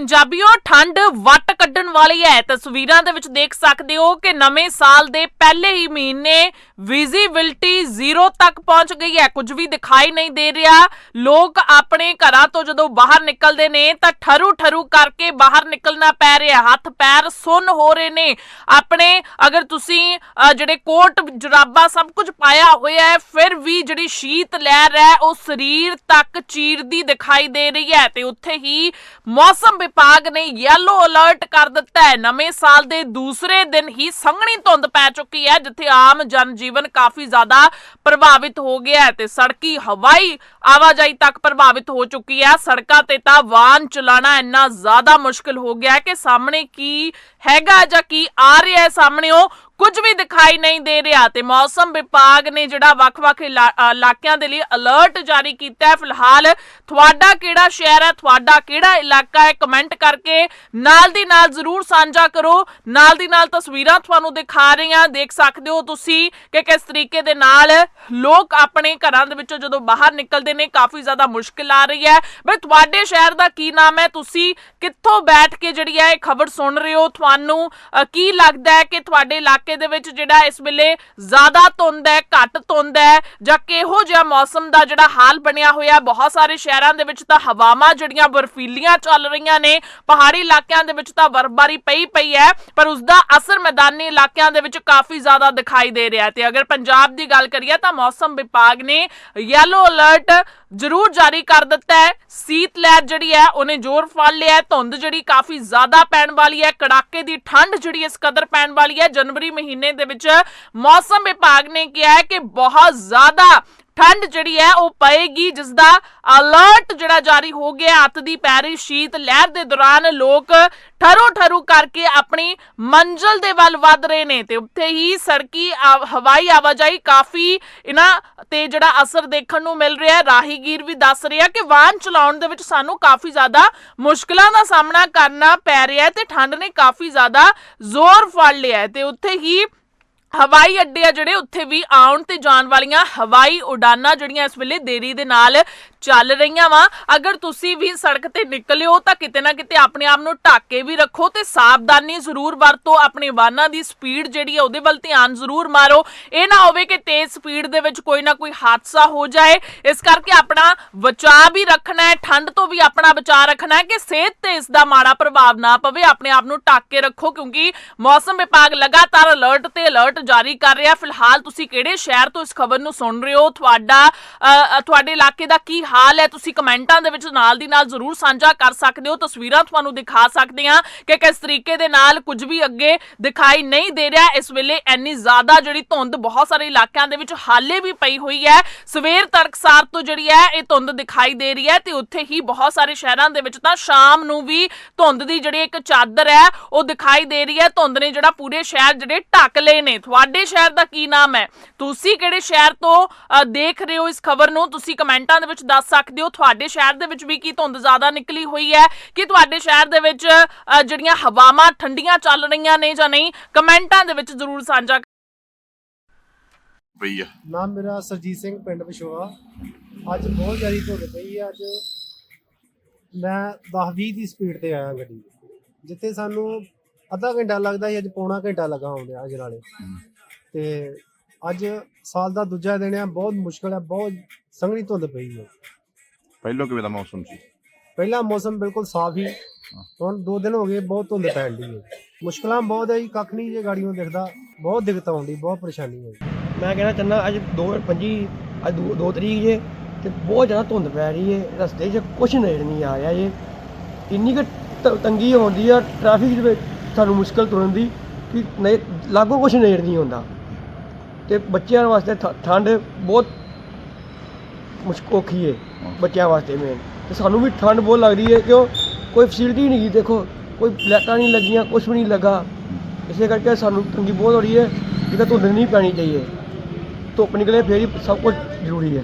ਪੰਜਾਬੀਓ, ਠੰਡ ਵੱਟ ਕੱਢਣ ਵਾਲੀ ਹੈ। ਤਸਵੀਰਾਂ ਦੇ ਵਿੱਚ ਦੇਖ ਸਕਦੇ ਹੋ ਕਿ ਨਵੇਂ ਸਾਲ ਦੇ ਪਹਿਲੇ ਹੀ ਮਹੀਨੇ ਵਿਜ਼ਿਬਿਲਟੀ ਜ਼ੀਰੋ ਤੱਕ ਪਹੁੰਚ ਗਈ ਹੈ। ਕੁਝ ਵੀ ਦਿਖਾਈ ਨਹੀਂ ਦੇ ਰਿਹਾ। ਲੋਕ ਆਪਣੇ ਘਰਾਂ ਤੋਂ ਜਦੋਂ ਬਾਹਰ ਨਿਕਲਦੇ ਨੇ ਤਾਂ ਠਰੂ ਠਰੂ ਕਰਕੇ ਬਾਹਰ ਨਿਕਲਣਾ ਪੈ ਰਿਹਾ ਹੱਥ ਪੈਰ ਸੁੰਨ ਹੋ ਰਹੇ ਨੇ। ਆਪਣੇ ਅਗਰ ਤੁਸੀਂ ਜਿਹੜੇ ਕੋਟ, ਜਰਾਬਾ ਸਭ ਕੁਝ ਪਾਇਆ ਹੋਇਆ ਹੈ, ਫਿਰ ਵੀ ਜਿਹੜੀ ਸ਼ੀਤ ਲਹਿਰ ਹੈ, ਉਹ ਸਰੀਰ ਤੱਕ ਚੀਰਦੀ ਦਿਖਾਈ ਦੇ ਰਹੀ ਹੈ ਤੇ ਉੱਥੇ ਹੀ ਮੌਸਮ ਵਿਭਾਗ ਨੇ ਯੈਲੋ ਅਲਰਟ ਕਰ ਦਿੱਤਾ ਹੈ। ਨਵੇਂ ਸਾਲ ਦੇ ਦੂਸਰੇ ਦਿਨ ਹੀ ਸੰਘਣੀ ਧੁੰਦ ਪੈ ਚੁੱਕੀ ਹੈ, ਜਿੱਥੇ ਆਮ ਜਨ ਜੀਵਨ ਕਾਫੀ ਜ਼ਿਆਦਾ ਪ੍ਰਭਾਵਿਤ ਹੋ ਗਿਆ ਹੈ ਤੇ ਸੜਕੀ ਹਵਾਈ ਆਵਾਜਾਈ ਤੱਕ ਪ੍ਰਭਾਵਿਤ ਹੋ ਚੁੱਕੀ ਹੈ। ਸੜਕਾਂ ਤੇ ਤਾਂ ਵਾਹਨ ਚਲਾਉਣਾ ਇੰਨਾ ਜ਼ਿਆਦਾ ਮੁਸ਼ਕਲ ਹੋ ਗਿਆ ਹੈ ਕਿ ਸਾਹਮਣੇ ਕੀ ਹੈਗਾ ਜਾਂ ਕੀ ਆ ਰਿਹਾ ਹੈ ਸਾਹਮਣੇ ਉਹ ਕੁਝ ਵੀ ਦਿਖਾਈ ਨਹੀਂ ਦੇ ਰਿਹਾ ਤੇ ਮੌਸਮ ਵਿਭਾਗ ਨੇ ਜਿਹੜਾ ਵੱਖ-ਵੱਖ ਇਲਾ- ਇਲਾਕਿਆਂ ਦੇ ਲਈ ਅਲਰਟ ਜਾਰੀ ਕੀਤਾ ਹੈ। ਫਿਲਹਾਲ ਤੁਹਾਡਾ ਕਿਹੜਾ ਸ਼ਹਿਰ ਹੈ, ਤੁਹਾਡਾ ਕਿਹੜਾ ਇਲਾਕਾ ਹੈ, ਕਮੈਂਟ ਕਰਕੇ ਨਾਲ ਦੀ ਨਾਲ ਜ਼ਰੂਰ ਸਾਂਝਾ ਕਰੋ। ਨਾਲ ਦੀ ਨਾਲ ਤਸਵੀਰਾਂ ਤੁਹਾਨੂੰ ਦਿਖਾ ਰਹੇ ਹਾਂ, ਦੇਖ ਸਕਦੇ ਹੋ ਤੁਸੀਂ ਕਿ ਕਿਸ ਤਰੀਕੇ ਦੇ ਨਾਲ ਲੋਕ ਆਪਣੇ ਘਰਾਂ ਦੇ ਵਿੱਚੋਂ ਜਦੋਂ ਬਾਹਰ ਨਿਕਲਦੇ ਨੇ, ਕਾਫੀ ਜ਼ਿਆਦਾ ਮੁਸ਼ਕਿਲ ਆ ਰਹੀ ਹੈ। ਬਈ ਤੁਹਾਡੇ ਸ਼ਹਿਰ ਦਾ ਕੀ ਨਾਮ ਹੈ? ਤੁਸੀਂ ਕਿੱਥੋਂ ਬੈਠ ਕੇ ਜਿਹੜੀ ਹੈ ਇਹ ਖਬਰ ਸੁਣ ਰਹੇ ਹੋ? ਤੁਹਾਨੂੰ ਕੀ ਲੱਗਦਾ ਹੈ ਕਿ ਤੁਹਾਡੇ ਇਲਾਕੇ ਦੇ ਵਿੱਚ ਜਿਹੜਾ ਇਸ ਵੇਲੇ ਜ਼ਿਆਦਾ ਧੁੰਦ ਹੈ, ਘੱਟ ਧੁੰਦ ਹੈ ਜਾਂ ਕਿਹੋ ਜਿਹਾ ਮੌਸਮ ਦਾ ਜਿਹੜਾ ਹਾਲ ਬਣਿਆ ਹੋਇਆ, ਬਹੁਤ ਸਾਰੇ ਸ਼ਹਿਰਾਂ ਦੇ ਵਿੱਚ ਤਾਂ ਹਵਾਵਾਂ ਜਿਹੜੀਆਂ ਬਰਫੀਲੀਆਂ ਚੱਲ ਰਹੀਆਂ ਨੇ, ਪਹਾੜੀ ਇਲਾਕਿਆਂ ਦੇ ਵਿੱਚ ਤਾਂ ਬਰਫ਼ਬਾਰੀ ਪਈ ਪਈ ਹੈ, ਪਰ ਉਸ ਦਾ ਅਸਰ ਮੈਦਾਨੀ ਇਲਾਕਿਆਂ ਦੇ ਵਿੱਚ ਕਾਫੀ ਜ਼ਿਆਦਾ ਦਿਖਾਈ ਦੇ ਰਿਹਾ ਤੇ ਅਗਰ ਪੰਜਾਬ ਦੀ ਗੱਲ ਕਰੀਏ ਤਾਂ ਮੌਸਮ ਵਿਭਾਗ ਨੇ ਯੈਲੋ ਅਲਰਟ ਜ਼ਰੂਰ ਜਾਰੀ ਕਰ ਦਿੱਤਾ ਹੈ। ਸੀਤ ਲਹਿਰ ਜਿਹੜੀ ਹੈ, ਉਹਨੇ ਜ਼ੋਰ ਫੜ ਲਿਆ ਹੈ। ਧੁੰਦ ਜਿਹੜੀ ਕਾਫੀ ਜ਼ਿਆਦਾ ਪੈਣ ਵਾਲੀ ਹੈ, ਕੜਾਕੇ ਦੀ ਠੰਡ ਜਿਹੜੀ ਇਸ ਕਦਰ ਪੈਣ ਵਾਲੀ ਹੈ, ਜਨਵਰੀ ਮਹੀਨੇ ਦੇ ਵਿੱਚ ਮੌਸਮ ਵਿਭਾਗ ਨੇ ਕਿਹਾ ਹੈ ਕਿ ਬਹੁਤ ਜ਼ਿਆਦਾ ਠੰਡ ਜਿਹੜੀ ਹੈ ਉਹ ਪਏਗੀ ਜਿਸ ਦਾ ਅਲਰਟ ਜਿਹੜਾ ਜਾਰੀ ਹੋ ਗਿਆ ਅੱਤ ਦੀ ਪੈਰੀ ਸ਼ੀਤ ਲਹਿਰ ਦੇ ਦੌਰਾਨ ਲੋਕ ਠਰੋ ਠਰੂ ਕਰਕੇ ਆਪਣੀ ਮੰਜ਼ਲ ਦੇ ਵੱਲ ਵੱਧ ਰਹੇ ਨੇ ਤੇ ਉੱਥੇ ਹੀ ਸੜਕੀ ਹਵਾਈ ਆਵਾਜਾਈ ਕਾਫੀ ਇਹਨਾਂ ਤੇ ਜਿਹੜਾ ਅਸਰ ਦੇਖਣ ਨੂੰ ਮਿਲ ਰਿਹਾ ਹੈ। ਰਾਹੀਗੀਰ ਵੀ ਦੱਸ ਰਿਹਾ ਕਿ ਵਾਹਨ ਚਲਾਉਣ ਦੇ ਵਿੱਚ ਸਾਨੂੰ ਕਾਫੀ ਜ਼ਿਆਦਾ ਮੁਸ਼ਕਲਾਂ ਦਾ ਸਾਹਮਣਾ ਕਰਨਾ ਪੈ ਰਿਹਾ ਹੈ ਤੇ ਠੰਡ ਨੇ ਕਾਫੀ ਜ਼ਿਆਦਾ ਜ਼ੋਰ ਫੜ ਲਿਆ ਹੈ ਤੇ ਉੱਥੇ ਹੀ ਹਵਾਈ ਅੱਡੇ ਆ ਜਿਹੜੇ, ਉੱਥੇ ਵੀ ਆਉਣ ਤੇ ਜਾਣ ਵਾਲੀਆਂ ਹਵਾਈ ਉਡਾਨਾਂ ਜਿਹੜੀਆਂ ਇਸ ਵੇਲੇ ਦੇਰੀ ਦੇ ਨਾਲ ਚੱਲ ਰਹੀਆਂ ਵਾ। ਅਗਰ ਤੁਸੀਂ ਵੀ ਸੜਕ ਤੇ ਨਿਕਲਿਓ ਤਾਂ ਕਿਤੇ ਨਾ ਕਿਤੇ ਆਪਣੇ ਆਪ ਨੂੰ ਢੱਕ ਕੇ ਵੀ ਰੱਖੋ ਤੇ ਸਾਵਧਾਨੀ ਜ਼ਰੂਰ ਵਰਤੋ। ਆਪਣੇ ਵਾਹਨਾਂ ਦੀ ਸਪੀਡ ਜਿਹੜੀ ਹੈ ਉਹਦੇ ਵੱਲ ਧਿਆਨ ਜ਼ਰੂਰ ਮਾਰੋ। ਇਹ ਨਾ ਹੋਵੇ ਕਿ ਤੇਜ਼ ਸਪੀਡ ਦੇ ਵਿੱਚ ਕੋਈ ਨਾ ਕੋਈ ਹਾਦਸਾ ਹੋ ਜਾਏ। ਇਸ ਕਰਕੇ ਆਪਣਾ ਬਚਾਅ ਵੀ ਰੱਖਣਾ ਹੈ, ਠੰਡ ਤੋਂ ਵੀ ਆਪਣਾ ਬਚਾਅ ਰੱਖਣਾ ਹੈ ਕਿ ਸਿਹਤ ਤੇ ਇਸ ਦਾ ਮਾੜਾ ਪ੍ਰਭਾਵ ਨਾ ਪਵੇ। ਆਪਣੇ ਆਪ ਨੂੰ ਢੱਕ ਕੇ ਰੱਖੋ ਕਿਉਂਕਿ ਮੌਸਮ ਵਿਭਾਗ ਲਗਾਤਾਰ ਅਲਰਟ ਤੇ ਅਲਰਟ ਜਾਰੀ ਕਰ ਰਿਹਾ। ਫਿਲਹਾਲ ਤੁਸੀਂ ਕਿਹੜੇ ਸ਼ਹਿਰ ਤੋਂ ਇਸ ਖਬਰ ਨੂੰ ਸੁਣ ਰਹੇ ਹੋ? ਤੁਹਾਡਾ ਤੁਹਾਡੇ ਇਲਾਕੇ ਦਾ ਕੀ ਹਾਲ ਹੈ? ਤੁਸੀਂ ਕਮੈਂਟਾਂ ਦੇ ਵਿੱਚ ਨਾਲ ਦੀ ਨਾਲ ਜ਼ਰੂਰ ਸਾਂਝਾ ਕਰ ਸਕਦੇ ਹੋ। ਤਸਵੀਰਾਂ ਤੁਹਾਨੂੰ ਦਿਖਾ ਸਕਦੇ ਹਾਂ ਕਿ ਕਿਸ ਤਰੀਕੇ ਦੇ ਨਾਲ ਕੁਝ ਵੀ ਅੱਗੇ ਦਿਖਾਈ ਨਹੀਂ ਦੇ ਰਿਹਾ। ਇਸ ਵੇਲੇ ਇੰਨੀ ਜ਼ਿਆਦਾ ਜਿਹੜੀ ਧੁੰਦ ਬਹੁਤ ਸਾਰੇ ਇਲਾਕਿਆਂ ਦੇ ਵਿੱਚ ਹਾਲੇ ਵੀ ਪਈ ਹੋਈ ਹੈ। ਸਵੇਰ ਤੜਕਸਾਰ ਤੋਂ ਜਿਹੜੀ ਹੈ, ਇਹ ਧੁੰਦ ਦਿਖਾਈ ਦੇ ਰਹੀ ਹੈ ਤੇ ਉੱਥੇ ਹੀ ਬਹੁਤ ਸਾਰੇ ਸ਼ਹਿਰਾਂ ਦੇ ਵਿੱਚ ਤਾਂ ਸ਼ਾਮ ਨੂੰ ਵੀ ਧੁੰਦ ਦੀ ਜਿਹੜੀ ਇੱਕ ਚਾਦਰ ਹੈ, ਉਹ ਦਿਖਾਈ ਦੇ ਰਹੀ ਹੈ। ਧੁੰਦ ਨੇ ਜਿਹੜਾ ਪੂਰੇ ਸ਼ਹਿਰ ਜਿਹੜੇ ਢੱਕ ਲਏ ਨੇ। ਤੁਹਾਡੇ ਸ਼ਹਿਰ ਦਾ ਕੀ ਨਾਮ ਹੈ? ਤੁਸੀਂ ਕਿਹੜੇ ਸ਼ਹਿਰ ਤੋਂ ਦੇਖ ਰਹੇ ਹੋ ਇਸ ਖਬਰ ਨੂੰ? ਤੁਸੀਂ ਕਮੈਂਟਾਂ ਦੇ ਵਿੱਚ ਦੱਸ ਸਕਦੇ ਹੋ ਤੁਹਾਡੇ ਸ਼ਹਿਰ ਦੇ ਵਿੱਚ ਵੀ ਕੀ ਧੁੰਦ ਜ਼ਿਆਦਾ ਨਿਕਲੀ ਹੋਈ ਹੈ? ਕਿ ਤੁਹਾਡੇ ਸ਼ਹਿਰ ਦੇ ਵਿੱਚ ਜਿਹੜੀਆਂ ਹਵਾਵਾਂ ਠੰਡੀਆਂ ਚੱਲ ਰਹੀਆਂ ਨੇ ਜਾਂ ਨਹੀਂ? ਕਮੈਂਟਾਂ ਦੇ ਵਿੱਚ ਜ਼ਰੂਰ ਸਾਂਝਾ ਪਈ ਆ। ਨਾਮ ਮੇਰਾ ਸਰਜੀਤ ਸਿੰਘ ਪਿੰਡ ਵਿਸ਼ੋਆ ਅੱਜ ਬਹੁਤ ਜ਼ਿਆਦਾ ਧੁੰਦ ਪਈ ਹੈ ਅੱਜ ਮੈਂ 10-20 ਦੀ ਸਪੀਡ ਤੇ ਆਇਆ ਗੱਡੀ। ਜਿੱਥੇ ਸਾਨੂੰ ਅੱਧਾ ਘੰਟਾ ਲੱਗਦਾ ਸੀ ਅੱਜ ਪੌਣਾ ਘੰਟਾ ਲੱਗਾ ਆਉਂਦਿਆਂ ਅੱਜ ਨਾਲੇ। ਤੇ ਅੱਜ ਸਾਲ ਦਾ ਦੂਜਾ ਦਿਨ ਹੈ ਬਹੁਤ ਮੁਸ਼ਕਲ ਹੈ ਬਹੁਤ ਸੰਘਣੀ ਧੁੰਦ ਪਈ ਹੈ ਪਹਿਲੋਂ ਕਿਵੇਂ ਦਾ ਮੌਸਮ ਸੀ? ਪਹਿਲਾ ਮੌਸਮ ਬਿਲਕੁਲ ਸਾਫ਼ ਹੀ। ਹੁਣ ਦੋ ਦਿਨ ਹੋ ਗਏ ਬਹੁਤ ਧੁੰਦ ਪੈਣ ਦੀ ਹੈ ਮੁਸ਼ਕਲਾਂ ਬਹੁਤ ਹੈ ਜੀ ਕੱਖ ਨਹੀਂ ਜੇ ਗਾੜੀਆਂ ਦਿਖਦਾ ਬਹੁਤ ਦਿੱਕਤ ਆਉਂਦੀ ਬਹੁਤ ਪਰੇਸ਼ਾਨੀ ਹੈ ਮੈਂ ਕਹਿਣਾ ਚਾਹੁੰਦਾ ਅੱਜ 2:25 ਅੱਜ 2 ਤਰੀਕ ਜੇ ਤੇ ਬਹੁਤ ਜ਼ਿਆਦਾ ਧੁੰਦ ਪੈ ਰਹੀ ਹੈ ਰਸਤੇ 'ਚ ਕੁਛ ਨਜ਼ਰ ਨਹੀਂ ਆ ਰਿਹਾ ਜੇ ਇੰਨੀ ਕੁ ਤੰਗੀ ਹੁੰਦੀ ਆ ਟ੍ਰੈਫਿਕ ਦੇ ਵਿੱਚ। ਸਾਨੂੰ ਮੁਸ਼ਕਲ ਤੁਰਨ ਦੀ ਕਿ ਨਹੀਂ, ਲਾਗੋ ਕੁਛ ਨੇੜ ਨਹੀਂ ਹੁੰਦਾ। ਤੇ ਬੱਚਿਆਂ ਵਾਸਤੇ ਠ- ਠੰਡ ਬਹੁਤ ਮੁਸ਼ਕ, ਔਖੀ ਹੈ ਬੱਚਿਆਂ ਵਾਸਤੇ ਮੇਨ ਤੇ ਸਾਨੂੰ ਵੀ ਠੰਡ ਬਹੁਤ ਲੱਗਦੀ ਹੈ ਕਿਉਂ? ਕੋਈ ਫੈਸਿਲਿਟੀ ਨਹੀਂ ਗੀ ਦੇਖੋ, ਕੋਈ ਲਾਈਟਾਂ ਨਹੀਂ ਲੱਗੀਆਂ, ਕੁਛ ਵੀ ਨਹੀਂ ਲੱਗਾ। ਇਸੇ ਕਰਕੇ ਸਾਨੂੰ ਤੰਗੀ ਬਹੁਤ ਹੋ ਰਹੀ ਹੈ ਜਿਹਦਾ ਧੁੰਦ ਨਹੀਂ ਪੈਣੀ ਚਾਹੀਏ। ਧੁੱਪ ਨਿਕਲੇ ਫੇਰ ਹੀ ਸਭ ਕੁਝ ਜ਼ਰੂਰੀ ਹੈ